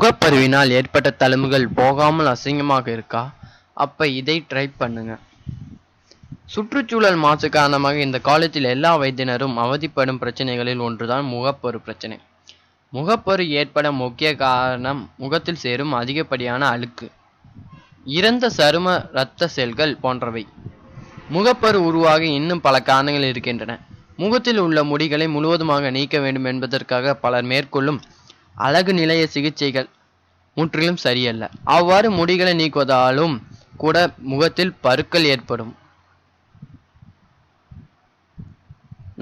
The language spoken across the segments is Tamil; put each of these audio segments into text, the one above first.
முகப்பருவினால் ஏற்பட்ட தழும்புகள் போகாமல் அசிங்கமாக இருக்கா? அப்போ இதை ட்ரை பண்ணுங்க. சுற்றுச்சூழல் மாசு காரணமாக இந்த காலத்தில் எல்லா வைத்தியனரும் அவதிப்படும் பிரச்சனைகளில் ஒன்றுதான் முகப்பரு பிரச்சனை. முகப்பரு ஏற்பட முக்கிய காரணம் முகத்தில் சேரும் அதிகப்படியான அழுக்கு. இறந்த சரும இரத்த செல்கள் போன்றவை. முகப்பரு உருவாக இன்னும் பல காரணங்கள் இருக்கின்றன. முகத்தில் உள்ள முடிகளை முழுவதுமாக நீக்க வேண்டும் என்பதற்காக பலர் மேற்கொள்ளும் அழகு நிலைய சிகிச்சைகள் முற்றிலும் சரியல்ல. அவ்வாறு முடிகளை நீக்குவதாலும் கூட முகத்தில் பருக்கள் ஏற்படும்.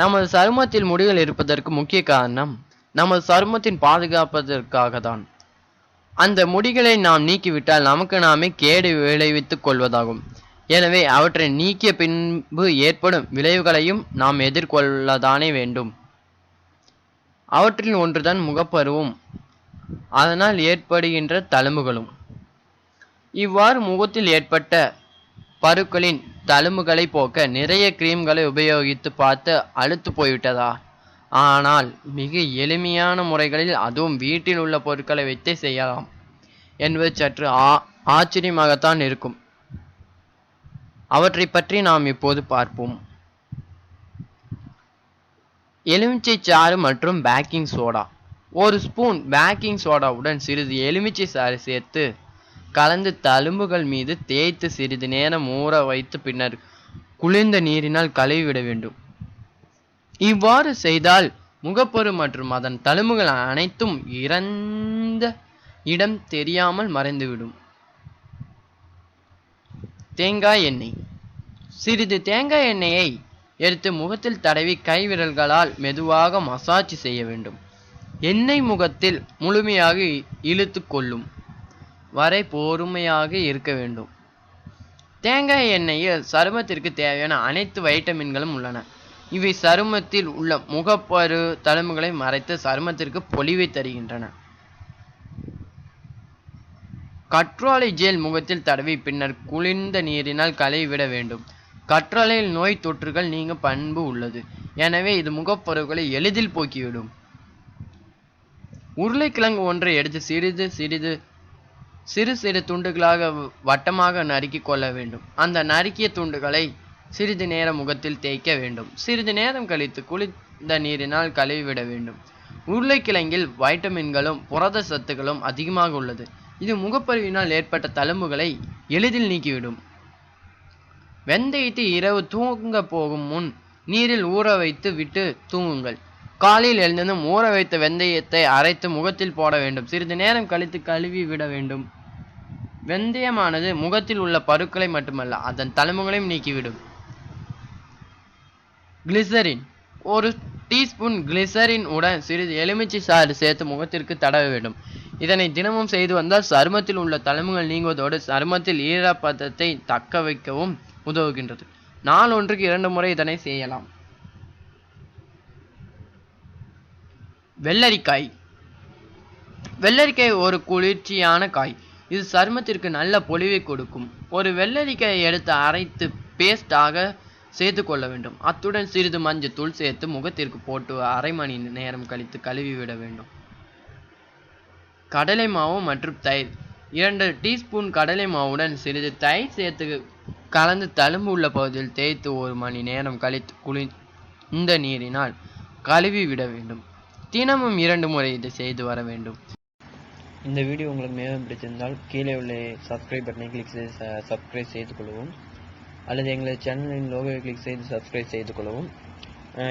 நமது சருமத்தில் முடிகள் இருப்பதற்கு முக்கிய காரணம் நமது சருமத்தின் பாதுகாப்பதற்காக தான் அந்த முடிகளை நாம் நீக்கிவிட்டால் நமக்கு நாமே கேடு விளைவித்துக் கொள்வதாகும். எனவே அவற்றை நீக்கிய பின்பு ஏற்படும் விளைவுகளையும் நாம் எதிர்கொள்ளதானே வேண்டும். அவற்றில் ஒன்றுதான் முகப்பருவம். அதனால் ஏற்படுகின்ற தழும்புகளும். இவ்வாறு முகத்தில் ஏற்பட்ட பருக்களின் தழும்புகளை போக்க நிறைய கிரீம்களை உபயோகித்து பார்த்து அழுத்து போய்விட்டதா? ஆனால் மிக எளிமையான முறைகளில் அதுவும் வீட்டில் உள்ள பொருட்களை வைத்தே செய்யலாம் என்பது சற்று ஆ ஆச்சரியமாகத்தான் இருக்கும். அவற்றை பற்றி நாம் இப்போது பார்ப்போம். எலுமிச்சை சாறு மற்றும் பேக்கிங் சோடா. ஒரு ஸ்பூன் பேக்கிங் சோடாவுடன் சிறிது எலுமிச்சை சாறு சேர்த்து கலந்து தழும்புகள் மீது தேய்த்து சிறிது நேரம் ஊற வைத்து பின்னர் குளிர்ந்த நீரினால் கழுவிவிட வேண்டும். இவ்வாறு செய்தால் முகப்பரு மற்றும் அதன் தழும்புகள் அனைத்தும் இறந்த இடம் தெரியாமல் மறைந்துவிடும். தேங்காய் எண்ணெய். சிறிது தேங்காய் எண்ணெயை எடுத்து முகத்தில் தடவி கை விரல்களால் மெதுவாக மசாஜ் செய்ய வேண்டும். எண்ணெய் முகத்தில் முழுமையாக இழுத்து கொள்ளும். வரை பொறுமையாக இருக்க வேண்டும். தேங்காய் எண்ணெயில் சருமத்திற்கு தேவையான அனைத்து வைட்டமின்களும் உள்ளன. இவை சருமத்தில் உள்ள முகப்பரு தழும்புகளை மறைத்து சருமத்திற்கு பொலிவை தருகின்றன. கற்றாழை ஜெல் முகத்தில் தடவி பின்னர் குளிர்ந்த நீரினால் கழுவிவிட வேண்டும். கற்றாழையில் நோய் தொற்றுகள் நீங்க பண்பு உள்ளது. எனவே இது முகப்பருவுகளை எளிதில் போக்கிவிடும். உருளைக்கிழங்கு ஒன்றை எடுத்து சிறிது சிறிது சிறு சிறு துண்டுகளாக வட்டமாக நறுக்கி கொள்ள வேண்டும். அந்த நறுக்கிய துண்டுகளை சிறிது நேரம் முகத்தில் தேய்க்க வேண்டும். சிறிது நேரம் கழித்து குளிர்ந்த நீரினால் கழுவிவிட வேண்டும். உருளைக்கிழங்கில் வைட்டமின்களும் புரத சத்துக்களும் அதிகமாக உள்ளது. இது முகப்பருவினால் ஏற்பட்ட தழும்புகளை எளிதில் நீக்கிவிடும். வெந்தயத்தை இரவு தூங்க போகும் முன் நீரில் ஊற வைத்து விட்டு தூங்குங்கள். காலையில் எழுந்ததும் ஊற வைத்த வெந்தயத்தை அரைத்து முகத்தில் போட வேண்டும். சிறிது நேரம் கழித்து கழுவி விட வேண்டும். வெந்தயமானது முகத்தில் உள்ள பருக்களை மட்டுமல்ல அதன் தழும்புகளையும் நீக்கிவிடும். கிளிசரின். ஒரு டீஸ்பூன் கிளிசரின் உடன் சிறிது எலுமிச்சை சாறு சேர்த்து முகத்திற்கு தடவ வேண்டும். இதனை தினமும் செய்து வந்தால் சருமத்தில் உள்ள தழும்புகள் நீங்குவதோடு சருமத்தில் ஈரப்பதத்தை தக்க வைக்கவும் உதவுகின்றது. நாள் ஒன்றுக்கு இரண்டு முறை இதனை செய்யலாம். வெள்ளரிக்காய். வெள்ளரிக்காய் ஒரு குளிர்ச்சியான காய். இது சருமத்திற்கு நல்ல பொலிவை கொடுக்கும். ஒரு வெள்ளரிக்காயை எடுத்து அரைத்து பேஸ்டாக சேர்த்து கொள்ள வேண்டும். அத்துடன் சிறிது மஞ்சத்தூள் சேர்த்து முகத்திற்கு போட்டு அரை மணி நேரம் கழித்து கழுவி விட வேண்டும். கடலை மாவு மற்றும் தயிர். இரண்டு டீஸ்பூன் கடலை மாவுடன் சிறிது தயிர் சேர்த்து கலந்து தழும்பு உள்ள பகுதியில் தேய்த்து ஒரு மணி நேரம் கழித்து குளி இந்த நீரினால் கழுவி விட வேண்டும். தினமும் இரண்டு முறை இதை செய்து வர வேண்டும். இந்த வீடியோ உங்களுக்கு மிகவும் பிடிச்சிருந்தால் கீழே உள்ள சப்ஸ்கிரைப் பட்டனை கிளிக் செய்து சப்ஸ்கிரைப் செய்து கொள்ளவும். அல்லது எங்களது சேனலின் லோகோவை கிளிக் செய்து சப்ஸ்கிரைப் செய்து கொள்ளவும்.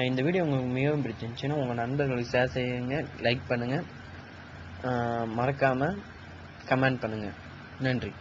இந்த வீடியோ உங்களுக்கு மிகவும் பிடிச்சிருந்துச்சுன்னா உங்கள் நண்பர்களுக்கு ஷேர் செய்யுங்க லைக் பண்ணுங்கள் மறக்காமல் கமெண்ட் பண்ணுங்கள் நன்றி.